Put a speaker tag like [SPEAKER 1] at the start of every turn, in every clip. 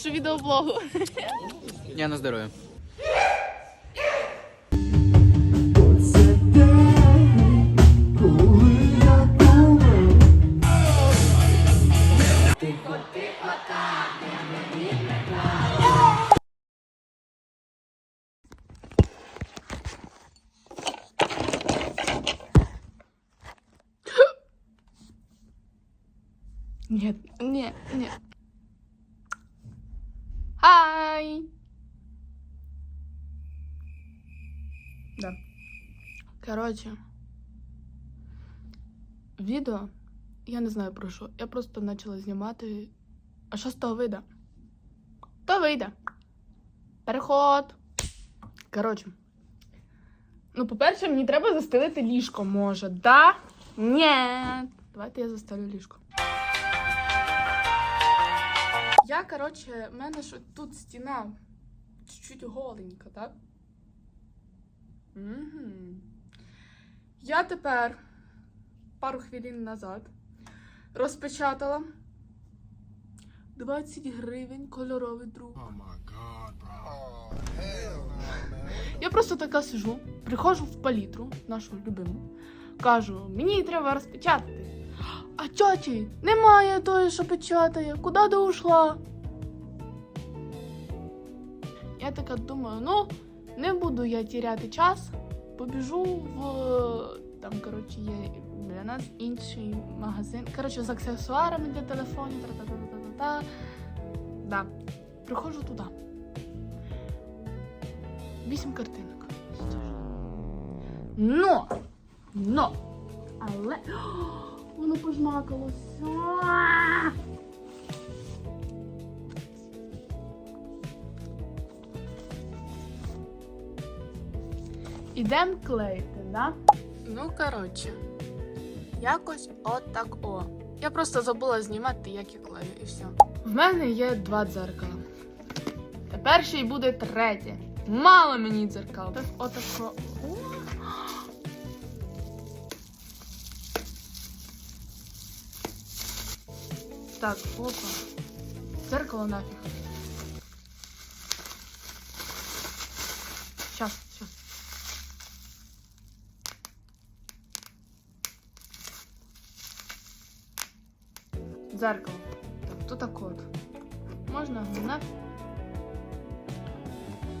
[SPEAKER 1] запишу відеоблогу.
[SPEAKER 2] Я на здоров'я.
[SPEAKER 1] Нет, не, не. Хай! Да. Коротше. Відео. Я не знаю про що. Я просто почала знімати. А що з того вийде? То вийде. Переход. Коротше. Ну, по-перше, мені треба застелити ліжко, може. Да? Ні. Давайте я застелю ліжко. Я, коротше, в мене ж тут стіна чуть-чуть голенька, так? Угу. Я тепер пару хвилин назад розпечатала 20 гривень кольоровий друг. Я просто така сижу, приходжу в палітру, нашу любиму, кажу, мені треба розпечатати. А тьоті немає тої, що печатає. Куди ти ушла? Я така думаю, ну, не буду я тіряти час, побіжу в. Там, коротше, є для нас інший магазин. Коротше, з аксесуарами для телефонів. Та-та-та-та-та-та. Да. Приходжу туди. Вісім картинок. Но! Но! Але. Воно пожмакалося. А! Ідем клеїти, да? Ну, коротше, якось отак о. Я просто забула знімати, як я клею, і все. В мене є два дзеркала. Тепер ще й буде третє. Мало мені дзеркал. Так отако. Так, опа. Зеркало нафиг. Сейчас, сейчас. Зеркало. Так, тут так от. Можна нафиг?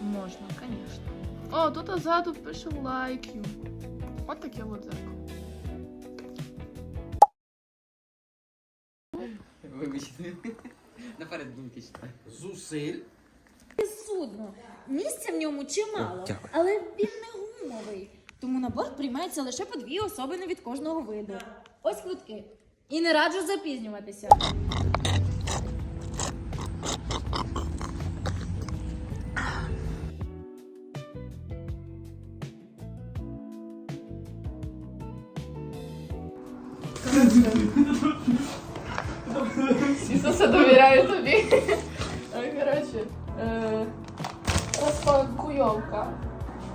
[SPEAKER 1] Можна, конечно. О, тут ззаду пише like you. От таке от зеркало.
[SPEAKER 2] Наперед думки.
[SPEAKER 3] Зусиль.
[SPEAKER 4] судно. Місця в ньому чимало,
[SPEAKER 2] Дякую.
[SPEAKER 4] але він не гумовий. Тому на борт приймається лише по дві особини від кожного виду. Ось квитки. І не раджу запізнюватися.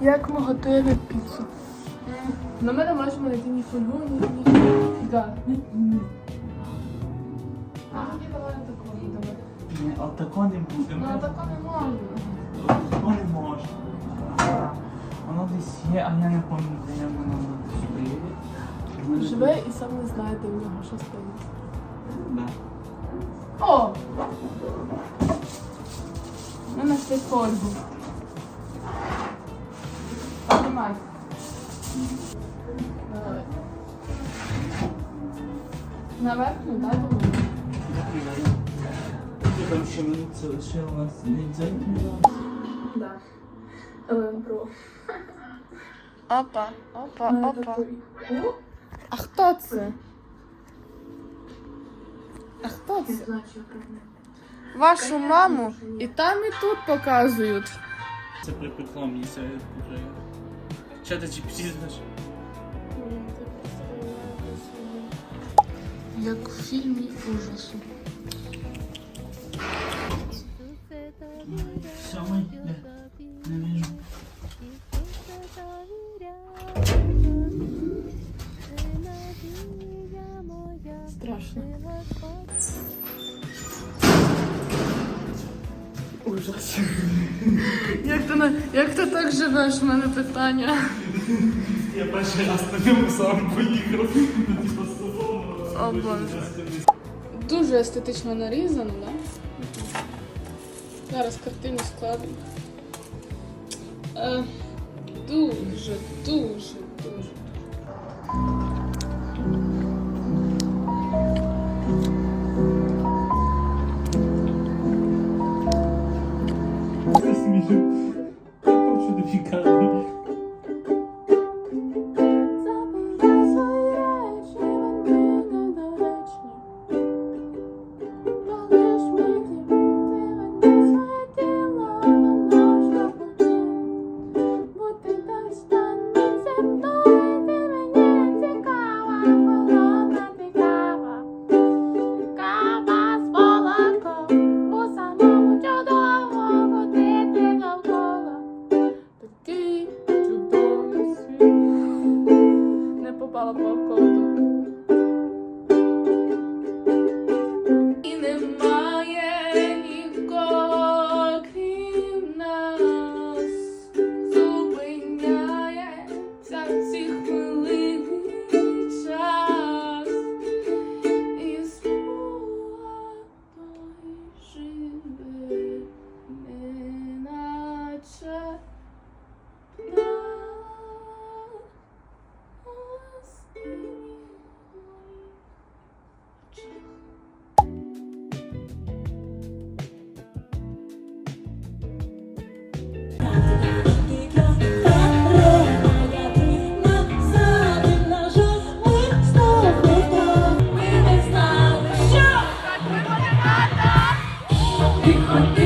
[SPEAKER 1] Як ми готуємо піцу? На мене можемо знайти ні фольгу, ні. Да. ні-. А,
[SPEAKER 3] тако не
[SPEAKER 1] Ну,
[SPEAKER 3] будемо.
[SPEAKER 1] а тако не можна.
[SPEAKER 3] Тако не можна. Воно десь є, а я не пам'ятаю, де воно сюди.
[SPEAKER 1] Живе і сам не знає, де в нього що стоїть.
[SPEAKER 3] Да.
[SPEAKER 1] О! Ми знайшли фольгу. Наверх, ну дай думаю.
[SPEAKER 3] Там ще мені це лишилось не дзеркало.
[SPEAKER 1] Да. Елен Про. Опа, опа, опа. А хто це? А хто це? Вашу маму і там, і тут показують.
[SPEAKER 3] Це припекло мені це вже. Що ти чи пізнаєш?
[SPEAKER 1] Як в фільмі ужасу.
[SPEAKER 3] Сьомий? Де? Не вижу.
[SPEAKER 1] Страшно. Ужас. Як ти, на- як ти так живеш? В мене питання.
[SPEAKER 3] Я перший раз на ньому сам поїхав. Типу, з тобою.
[SPEAKER 1] О, Дуже естетично нарізано, да? Зараз картину складемо. Е, дуже, дуже, дуже.
[SPEAKER 5] А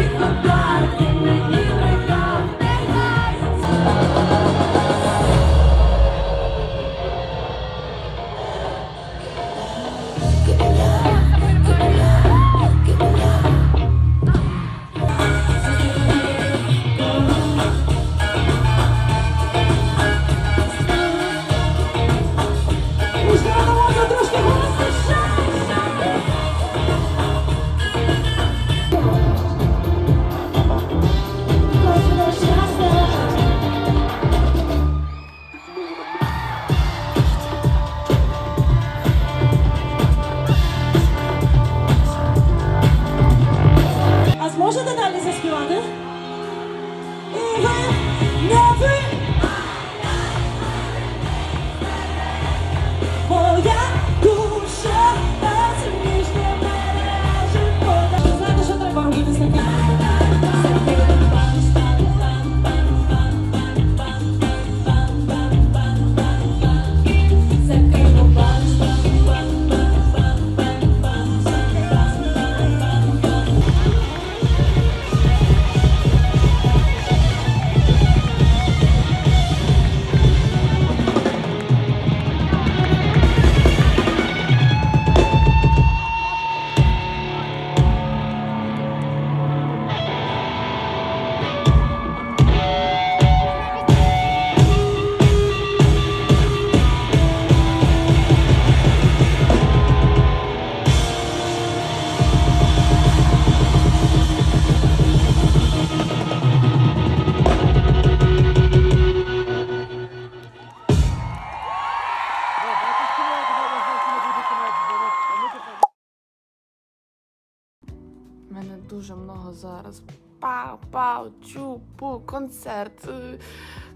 [SPEAKER 1] зараз. Пау, пау, чу, пу, концерт, е,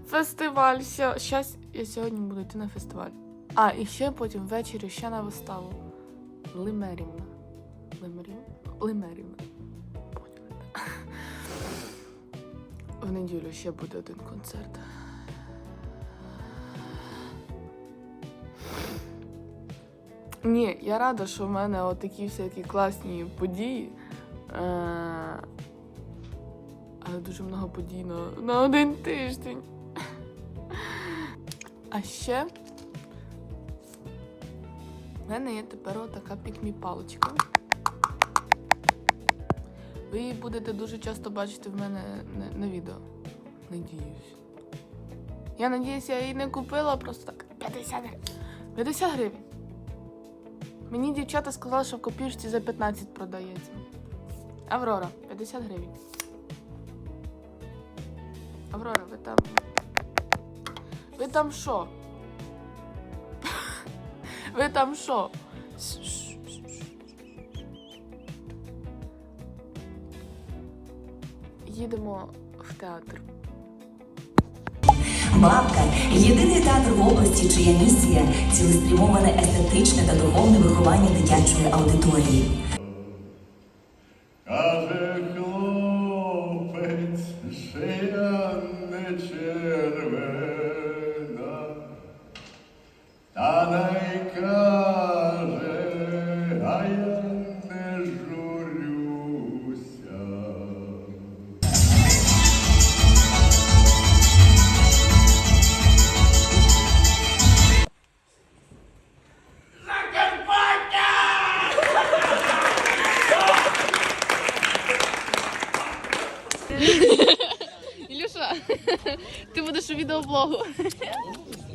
[SPEAKER 1] фестиваль. Все. Щас я сьогодні буду йти на фестиваль. А, і ще потім ввечері ще на виставу. Лимерівна. Лимерівна? Лимерівна. В неділю ще буде один концерт. Ні, я рада, що в мене отакі всякі класні події. Але дуже много подій на, один тиждень. А ще в мене є тепер отака пікмі паличка. Ви її будете дуже часто бачити в мене на, на відео. Надіюсь. Я надіюсь, я її не купила просто так. 50 гривень. 50 гривень. Мені дівчата сказали, що в копірці за 15 продається. Аврора, 50 гривень. Аврора, ви там. Ви там що? Ви там що? Їдемо в театр.
[SPEAKER 6] Бабка єдиний театр в області, чия місія цілеспрямоване естетичне та духовне виховання дитячої аудиторії.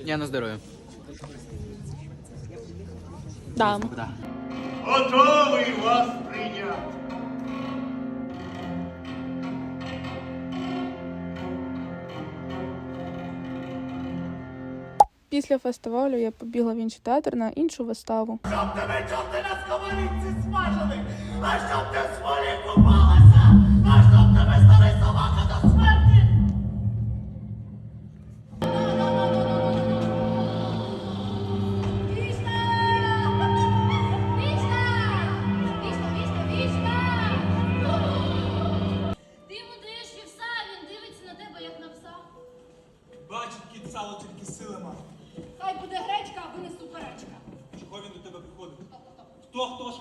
[SPEAKER 7] Я
[SPEAKER 2] на здоров'я.
[SPEAKER 1] Дам.
[SPEAKER 2] Да.
[SPEAKER 7] Готовий вас прийняти.
[SPEAKER 1] Після фестивалю я побігла в інший театр на іншу виставу.
[SPEAKER 8] Щоб тебе чути на сковорідці смажили, а щоб ти в смолі купалася, а щоб тебе старий собака
[SPEAKER 9] тільки сили має.
[SPEAKER 4] Хай буде гречка, аби не суперечка.
[SPEAKER 9] Чого він до тебе приходить? Хто хто ж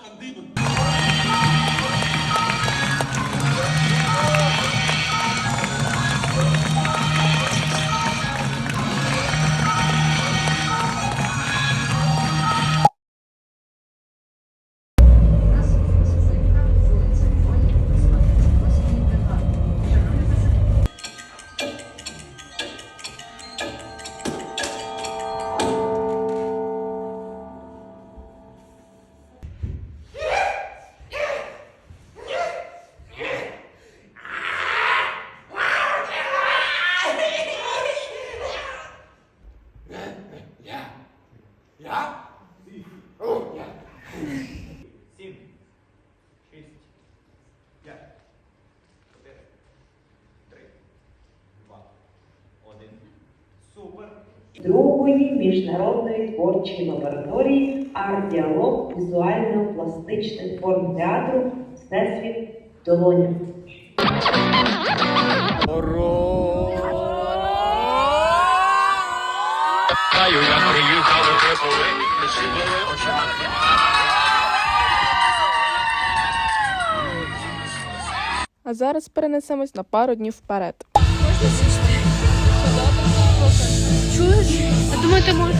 [SPEAKER 10] другої міжнародної творчої лабораторії арт-діалог візуально-пластичних форм театру Всесвіт Долоня.
[SPEAKER 1] А зараз перенесемось на пару днів вперед. Я думаю, ти можеш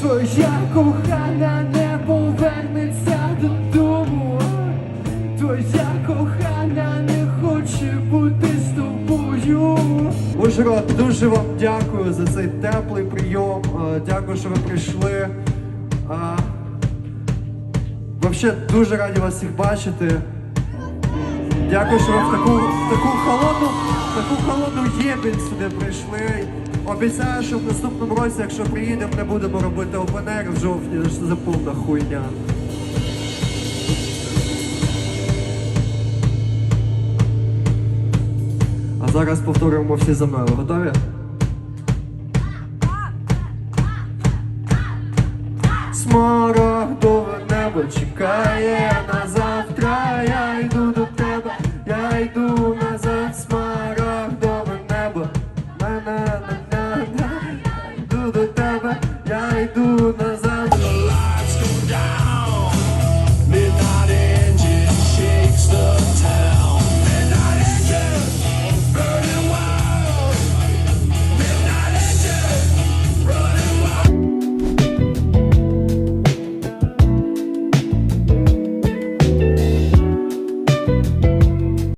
[SPEAKER 1] Твоя кохана
[SPEAKER 11] не повернеться додому, твоя кохана не хоче бути з тобою. Ужгород, дуже вам дякую за цей теплий прийом. Е, дякую, що ви прийшли. Е, Взагалі дуже раді вас всіх бачити. Дякую, що ви в таку, таку холодну, таку холодну єбінь сюди прийшли. Обіцяю, що в наступному році, якщо приїдемо, не будемо робити опенер в жовтні, що за повна хуйня. А зараз повторюємо всі за мною. Готові? Смарагдове небо чекає на